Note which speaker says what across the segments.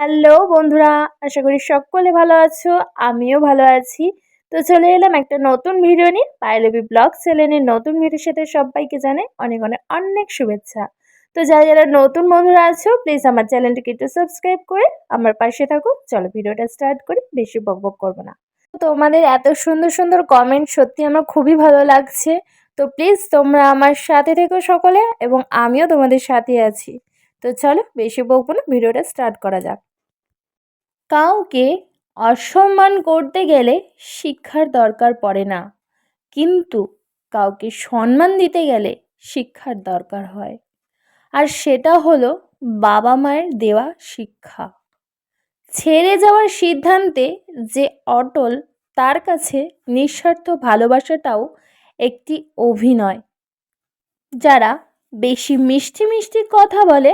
Speaker 1: Hello বন্ধুরা, আশা করি সকলে ভালো আছো, আমিও ভালো আছি। তো চলে এলাম একটা নতুন ভিডিও নিয়ে পাইলবি ব্লগ চ্যানেলের নতুন ভিডিওর সাথে সবাইকে জানাই অনেক অনেক অনেক শুভেচ্ছা। তো যারা যারা নতুন বন্ধুরা আছো প্লিজ আমার চ্যানেলটিকে একটু সাবস্ক্রাইব করে আমার পাশে থাকো। চলো ভিডিওটা স্টার্ট করি, বেশি বক বক করব না। তোমাদের এত সুন্দর সুন্দর কমেন্ট সত্যি আমার খুবই ভালো লাগছে। তো প্লিজ তোমরা আমার সাথে থেকো সকলে এবং আমিও তোমাদের সাথে আছি। তো চলো বেশি বকবো না, ভিডিওটা স্টার্ট করা যাক। কাউকে অসম্মান করতে গেলে শিক্ষার দরকার পড়ে না, কিন্তু কাউকে সম্মান দিতে গেলে শিক্ষার দরকার হয়। আর সেটা হলো বাবা মায়ের দেওয়া শিক্ষা। ছেড়ে যাওয়ার সিদ্ধান্তে যে অটল, তার কাছে নিঃস্বার্থ ভালোবাসাটাও একটি অভিনয়। যারা বেশি মিষ্টি মিষ্টি কথা বলে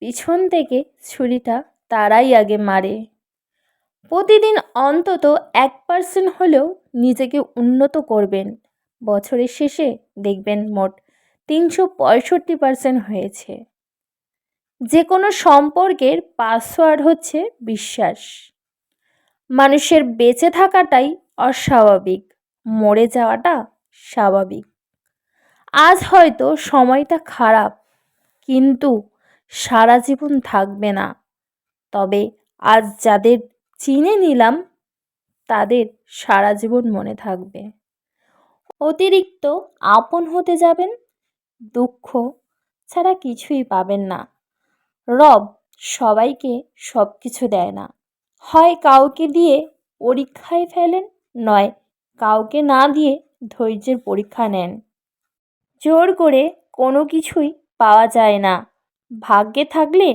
Speaker 1: পিছন থেকে ছুরিটা তারাই আগে মারে। প্রতিদিন অন্তত এক পার্সেন্ট হলেও নিজেকে উন্নত করবেন। বছরের শেষে দেখবেন মোট তিনশো পঁয়ষট্টি পার্সেন্ট হয়েছে। যে কোনো সম্পর্কের পাসওয়ার্ড হচ্ছে বিশ্বাস। মানুষের বেঁচে থাকাটাই অস্বাভাবিক, মরে যাওয়াটা স্বাভাবিক। আজ হয়তো সময়টা খারাপ, কিন্তু সারা জীবন থাকবে না। তবে আজ যাদের চিনে নিলাম, তাদের সারা জীবন মনে থাকবে। অতিরিক্ত আপন হতে যাবেন, দুঃখ ছাড়া কিছুই পাবেন না। রব সবাইকে সব কিছু দেয় না। হয় কাউকে দিয়ে পরীক্ষায় ফেলেন, নয় কাউকে না দিয়ে ধৈর্যের পরীক্ষা নেন। জোর করে কোনো কিছুই পাওয়া যায় না। ভাগ্যে থাকলে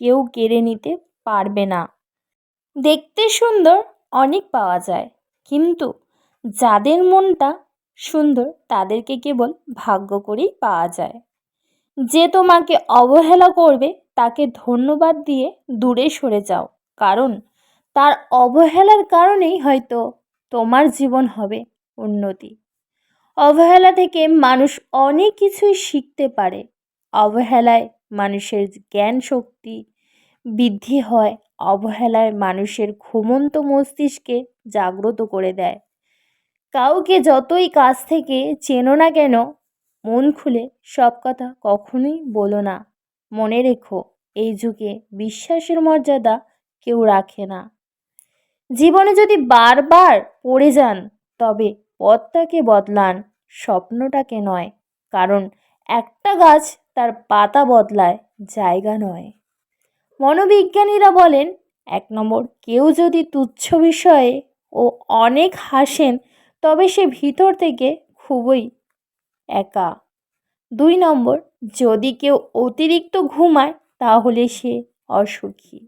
Speaker 1: কেউ কেড়ে নিতে পারবে না। দেখতে সুন্দর অনেক পাওয়া যায়, কিন্তু যাদের মনটা সুন্দর তাদেরকে কেবল ভাগ্য করেই পাওয়া যায়। যে তোমাকে অবহেলা করবে তাকে ধন্যবাদ দিয়ে দূরে সরে যাও, কারণ তার অবহেলার কারণেই হয়তো তোমার জীবন হবে উন্নতি। অবহেলা থেকে মানুষ অনেক কিছুই শিখতে পারে। অবহেলায় মানুষের জ্ঞান শক্তি বৃদ্ধি হয়, অবহেলায় মানুষের ঘুমন্ত মস্তিষ্কে জাগ্রত করে দেয়। কাউকে যতই কাছ থেকে চেনো না কেন, মন খুলে সব কথা কখনোই বলো না। মনে রেখো, এই যুগে বিশ্বাসের মর্যাদা কেউ রাখে না। জীবনে যদি বারবার পড়ে যান, তবে পথটাকে বদলান, স্বপ্নটাকে নয়। কারণ একটা গাছ তার পাতা বদলায় জায়গা নয়। মনোবিজ্ঞানীরা বলেন, এক নম্বর, কেউ যদি তুচ্ছ বিষয়ে ও অনেক হাসেন, তবে সে ভিতর থেকে খুবই একা। দুই নম্বর, যদি কেউ অতিরিক্ত ঘুমায়, তাহলে সে অসুখী।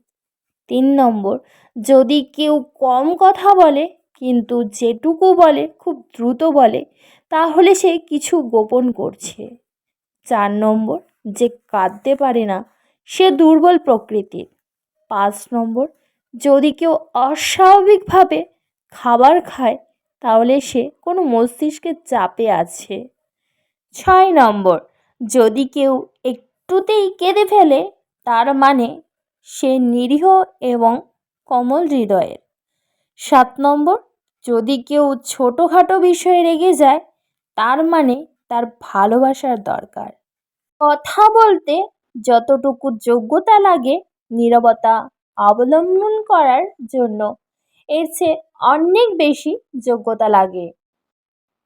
Speaker 1: তিন নম্বর, যদি কেউ কম কথা বলে, কিন্তু যেটুকু বলে, খুব দ্রুত বলে, তাহলে সে কিছু গোপন করছে। চার নম্বর যে কাঁদতে পারে না, সে দুর্বল প্রকৃতির। পাঁচ নম্বর, যদি কেউ অস্বাভাবিকভাবে খাবার খায়, তাহলে সে কোনো মস্তিষ্কের চাপে আছে। ছয় নম্বর, যদি কেউ একটুতেই কেঁদে ফেলে, তার মানে সে নিরীহ এবং কমল হৃদয়ের। সাত নম্বর, যদি কেউ ছোটোখাটো বিষয়ে রেগে যায়, তার মানে তার ভালোবাসার দরকার। কথা বলতে যতটুকু যোগ্যতা লাগে, নীরবতা অবলম্বন করার জন্য এর চেয়ে অনেক বেশি যোগ্যতা লাগে।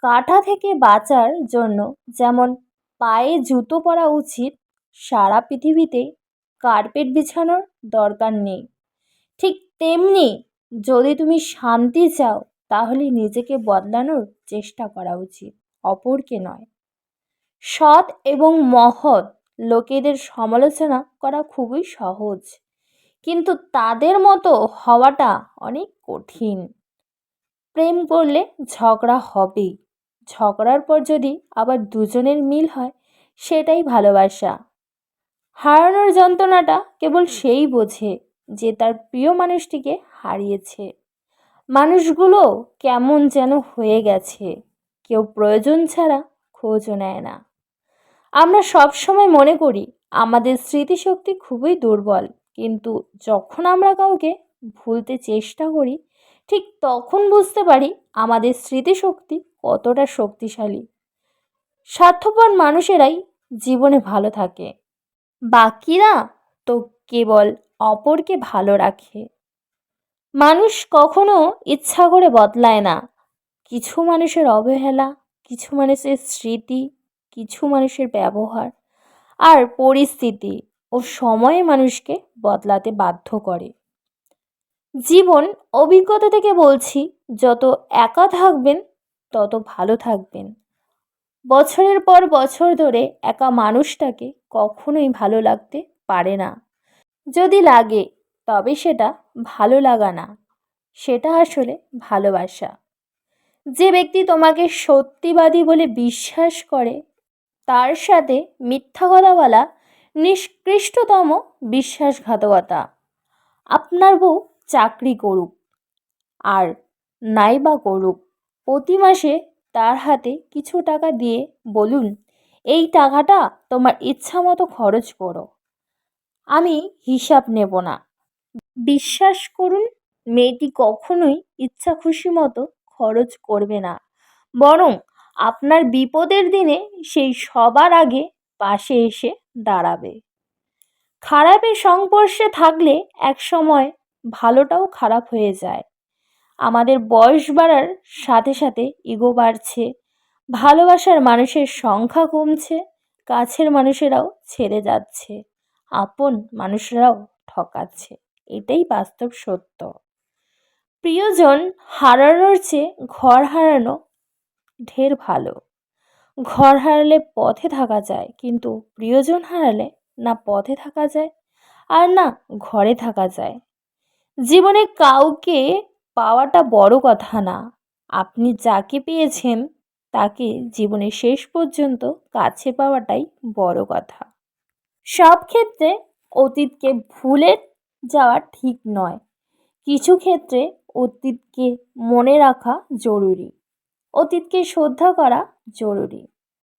Speaker 1: কাঁটা থেকে বাঁচার জন্য যেমন পায়ে জুতো পরা উচিত, সারা পৃথিবীতে কার্পেট বিছানোর দরকার নেই। ঠিক তেমনি যদি তুমি শান্তি চাও, তাহলে নিজেকে বদলানোর চেষ্টা করা উচিত। অপরকে নয়। সৎ এবং মহৎ লোকেদের সমালোচনা করা খুবই সহজ। কিন্তু তাদের মতো হওয়াটা অনেক কঠিন। প্রেম করলে ঝগড়া হবেই। ঝগড়ার পর যদি আবার দুজনের মিল হয়, সেটাই ভালোবাসা। হারানোর যন্ত্রণাটা কেবল সেই বোঝে যে তার প্রিয় মানুষটিকে হারিয়েছে। মানুষগুলো কেমন যেন হয়ে গেছে। কেউ প্রয়োজন ছাড়া খোঁজও নেয় না। আমরা সব সময় মনে করি, আমাদের স্মৃতিশক্তি খুবই দুর্বল, কিন্তু যখন আমরা কাউকে ভুলতে চেষ্টা করি, ঠিক তখন বুঝতে পারি আমাদের স্মৃতিশক্তি কতটা শক্তিশালী। স্বার্থপর মানুষেরাই জীবনে ভালো থাকে। বাকিরা তো কেবল অপরকে ভালো রাখে। মানুষ কখনো ইচ্ছা করে বদলায় না। কিছু মানুষের অবহেলা, কিছু মানুষের স্মৃতি, কিছু মানুষের ব্যবহার আর পরিস্থিতি ও সময়ে মানুষকে বদলাতে বাধ্য করে। জীবন অভিজ্ঞতা থেকে বলছি, যত একা থাকবেন, তত ভালো থাকবেন। বছরের পর বছর ধরে একা মানুষটাকে কখনোই ভালো লাগতে পারে না। যদি লাগে, তবে সেটা ভালো লাগা না। সেটা আসলে ভালোবাসা। যে ব্যক্তি তোমাকে সত্যিবাদী বলে বিশ্বাস করে, তার সাথে মিথ্যা কথা বলা নিষ্কৃষ্টতম বিশ্বাসঘাতকতা। আপনার বউ চাকরি করুক আর নাই বা করুক, প্রতি মাসে তার হাতে কিছু টাকা দিয়ে বলুন, এই টাকাটা তোমার ইচ্ছা মতো খরচ করো। আমি হিসাব নেব না। বিশ্বাস করুন, মেয়েটি কখনোই ইচ্ছা খুশি মতো খরচ করবে না। বরং আপনার বিপদের দিনে সেই সবার আগে পাশে এসে দাঁড়াবে। খারাপের সংস্পর্শে থাকলে এক সময় ভালোটাও খারাপ হয়ে যায়। আমাদের বয়স বাড়ার সাথে সাথে ইগো বাড়ছে, ভালোবাসার মানুষের সংখ্যা কমছে, কাছের মানুষেরাও ছেড়ে যাচ্ছে, আপন মানুষরাও ঠকাচ্ছে। এটাই বাস্তব সত্য। প্রিয়জন হারানোর চেয়ে ঘর হারানো ঢের ভালো। ঘর হারালে পথে থাকা যায়, কিন্তু প্রিয়জন হারালে না পথে থাকা যায় আর না ঘরে থাকা যায়। জীবনে কাউকে পাওয়াটা বড় কথা না। আপনি যাকে পেয়েছেন, তাকে জীবনের শেষ পর্যন্ত কাছে পাওয়াটাই বড় কথা। সব ক্ষেত্রে অতীতকে ভুলে যাওয়া ঠিক নয়। কিছু ক্ষেত্রে অতীতকে মনে রাখা জরুরি। অতীতকে শ্রদ্ধা করা জরুরি।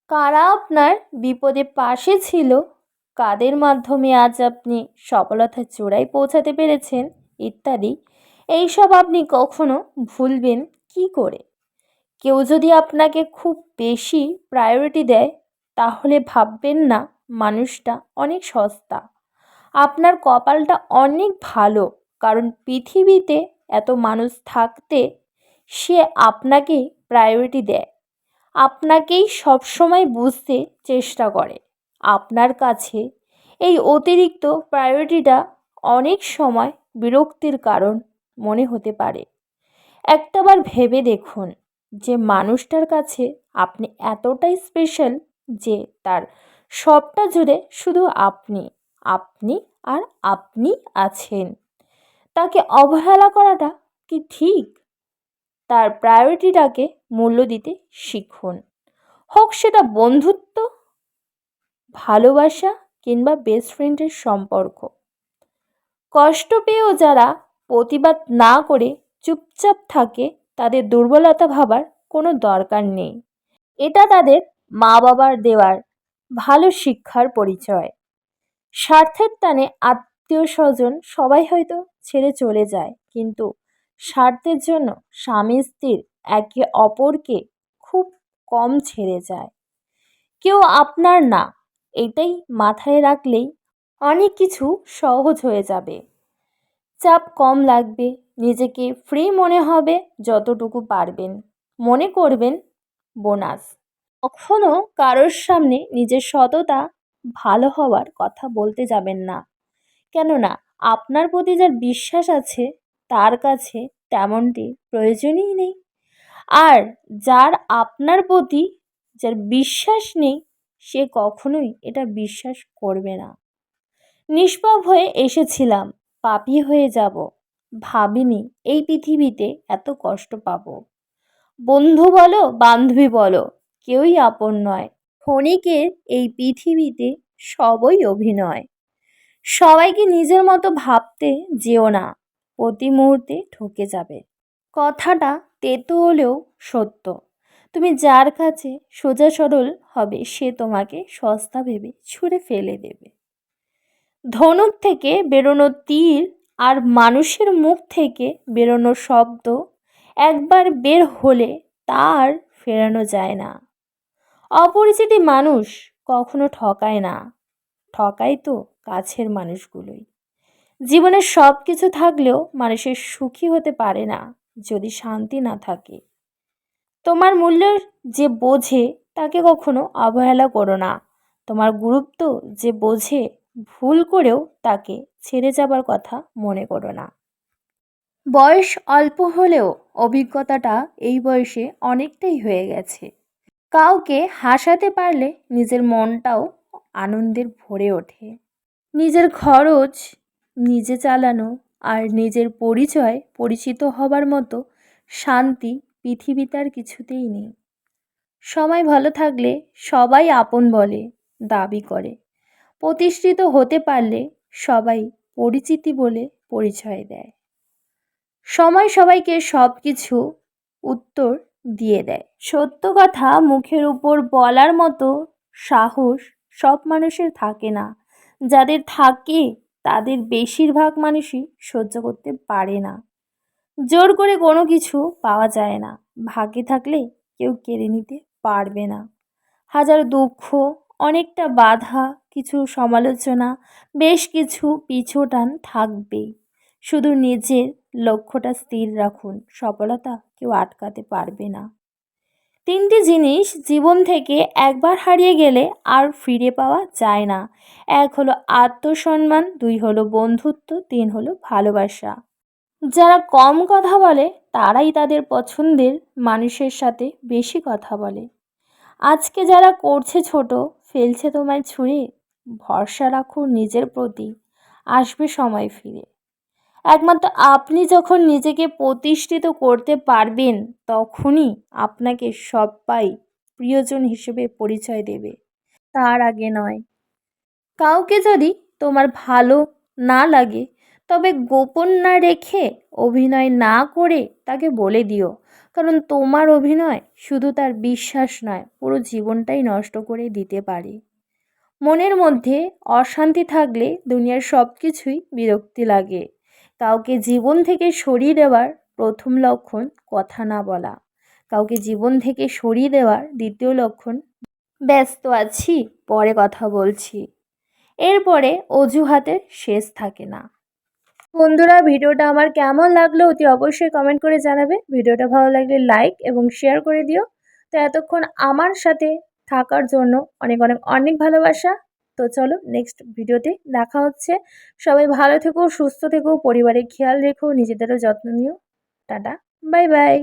Speaker 1: কারা আপনার বিপদে পাশে ছিল? কাদের মাধ্যমে আজ আপনি সফলতার চূড়ায় পৌঁছাতে পেরেছেন? ইত্যাদি। এইসব আপনি কখনো ভুলবেন কি করে? কেউ যদি আপনাকে খুব বেশি প্রায়োরিটি দেয়, তাহলে ভাববেন না মানুষটা অনেক সস্তা। আপনার কপালটা অনেক ভালো, কারণ পৃথিবীতে এত মানুষ থাকতে সে আপনাকেই প্রায়োরিটি দেয়। আপনাকেই সবসময় বুঝতে চেষ্টা করে। আপনার কাছে এই অতিরিক্ত প্রায়োরিটিটা অনেক সময় বিরক্তির কারণ মনে হতে পারে। একটাবার ভেবে দেখুন যে মানুষটার কাছে আপনি এতটাই স্পেশাল যে তার সবটা জুড়ে শুধু আপনি আপনি আর আপনি আছেন। তাকে অবহেলা করাটা কি ঠিক? তার প্রায়োরিটিটাকে মূল্য দিতে শিখুন। হোক সেটা বন্ধুত্ব, ভালোবাসা কিংবা বেস্ট ফ্রেন্ডের সম্পর্ক। কষ্ট পেয়েও যারা প্রতিবাদ না করে চুপচাপ থাকে, তাদের দুর্বলতা ভাবার কোনো দরকার নেই। এটা তাদের মা বাবার দেওয়ার ভালো শিক্ষার পরিচয়। স্বার্থের টানে আত্মীয় স্বজন সবাই হয়তো ছেড়ে চলে যায়। কিন্তু স্বার্থের জন্য স্বামী স্ত্রীর একে অপরকে খুব কম ছেড়ে যায়। কেউ আপনার না, এটাই মাথায় রাখলেই অনেক কিছু সহজ হয়ে যাবে। চাপ কম লাগবে, নিজেকে ফ্রি মনে হবে যতটুকু পারবেন। মনে করবেন, বোনাস। কখনও কারোর সামনে নিজের সততা ভালো হওয়ার কথা বলতে যাবেন না। কেননা আপনার প্রতি যার বিশ্বাস আছে, তার কাছে তেমনটি প্রয়োজনই নেই। আর যার আপনার প্রতি যার বিশ্বাস নেই, সে কখনোই এটা বিশ্বাস করবে না। নিষ্পাপ হয়ে এসেছিলাম, পাপি হয়ে যাব। ভাবিনি এই পৃথিবীতে এত কষ্ট পাব। বন্ধু বলো, বান্ধবী বলো, কেউই আপন নয়। ক্ষণিকের এই পৃথিবীতে সবই অভিনয়। সবাইকে নিজের মতো ভাবতে যেও না। প্রতি মুহূর্তে ঠকে যাবে। কথাটা তেতো হলেও সত্য। তুমি যার কাছে সোজা সরল হবে, সে তোমাকে সস্তা ভেবে ছুঁড়ে ফেলে দেবে। ধনুক থেকে বেরোনো তীর আর মানুষের মুখ থেকে বেরোনো শব্দ একবার বের হলে তার ফেরানো যায় না। অপরিচিতি মানুষ কখনো ঠকায় না। ঠকায় তো। কাছের মানুষগুলোই। জীবনে সব কিছু থাকলেও মানুষের সুখী হতে পারে না যদি শান্তি না থাকে। তোমার মূল্য যে বোঝে তাকে কখনো অবহেলা করো না। তোমার গুরুত্ব যে বোঝে ভুল করেও তাকে ছেড়ে যাবার কথা মনে করো না। বয়স অল্প হলেও অভিজ্ঞতাটা এই বয়সে অনেকটাই হয়ে গেছে। কাউকে হাসাতে পারলে নিজের মনটাও আনন্দের ভরে ওঠে। নিজের খরচ নিজে চালানো আর নিজের পরিচয় পরিচিত হবার মতো শান্তি পৃথিবীতে আর কিছুতেই নেই। সময় ভালো থাকলে সবাই আপন বলে, দাবি করে। প্রতিষ্ঠিত হতে পারলে সবাই পরিচিতি বলে পরিচয় দেয়। সময় সবাইকে সব কিছু উত্তর দিয়ে দেয়। সত্য কথা মুখের উপর বলার মতো সাহস সব মানুষের থাকে না। যাদের থাকে, তাদের বেশিরভাগ মানুষই সহ্য করতে পারে না। জোর করে কোনো কিছু পাওয়া যায় না। ভাগ্যে থাকলে কেউ কেড়ে নিতে পারবে না। হাজার দুঃখ, অনেকটা বাধা, কিছু সমালোচনা, বেশ কিছু পিছুটান থাকবেই শুধু নিজের লক্ষ্যটা স্থির রাখুন। সফলতা কেউ আটকাতে পারবে না। তিনটি জিনিস জীবন থেকে একবার হারিয়ে গেলে আর ফিরে পাওয়া যায় না। এক হলো আত্মসম্মান, দুই হলো বন্ধুত্ব, তিন হলো ভালোবাসা। যারা কম কথা বলে, তারাই তাদের পছন্দের মানুষের সাথে বেশি কথা বলে। আজকে যারা করছে ছোট, ফেলছে তোমায় ছুঁড়ে, ভরসা রাখো নিজের প্রতি, আসবে সময় ফিরে। একমাত্র আপনি যখন নিজেকে প্রতিষ্ঠিত করতে পারবেন, তখনই আপনাকে সবাই প্রিয়জন হিসেবে পরিচয় দেবে। তার আগে নয়। কাউকে যদি তোমার ভালো না লাগে, তবে গোপন না রেখে অভিনয় না করে তাকে বলে দিও। কারণ তোমার অভিনয় শুধু তার বিশ্বাস নয়, পুরো জীবনটাই নষ্ট করে দিতে পারে। মনের মধ্যে অশান্তি থাকলে দুনিয়ার সব কিছুই বিরক্তি লাগে। কাউকে জীবন থেকে সরিয়ে দেওয়ার প্রথম লক্ষণ কথা না বলা। কাউকে জীবন থেকে সরিয়ে দেওয়ার দ্বিতীয় লক্ষণ, ব্যস্ত আছি, পরে কথা বলছি। এরপরে অজুহাতের শেষ থাকে না। বন্ধুরা, ভিডিওটা আমার কেমন লাগল অতি অবশ্যই কমেন্ট করে জানাবে। ভিডিওটা ভালো লাগলে লাইক এবং শেয়ার করে দিও। তো এতক্ষণ আমার সাথে থাকার জন্য অনেক অনেক অনেক ভালোবাসা। তো চলো নেক্সট ভিডিওতে দেখা হচ্ছে। সবাই ভালো থেকো, সুস্থ থেকো, পরিবারের খেয়াল রেখো, নিজেদেরও যত্ন নিও। Tata bye bye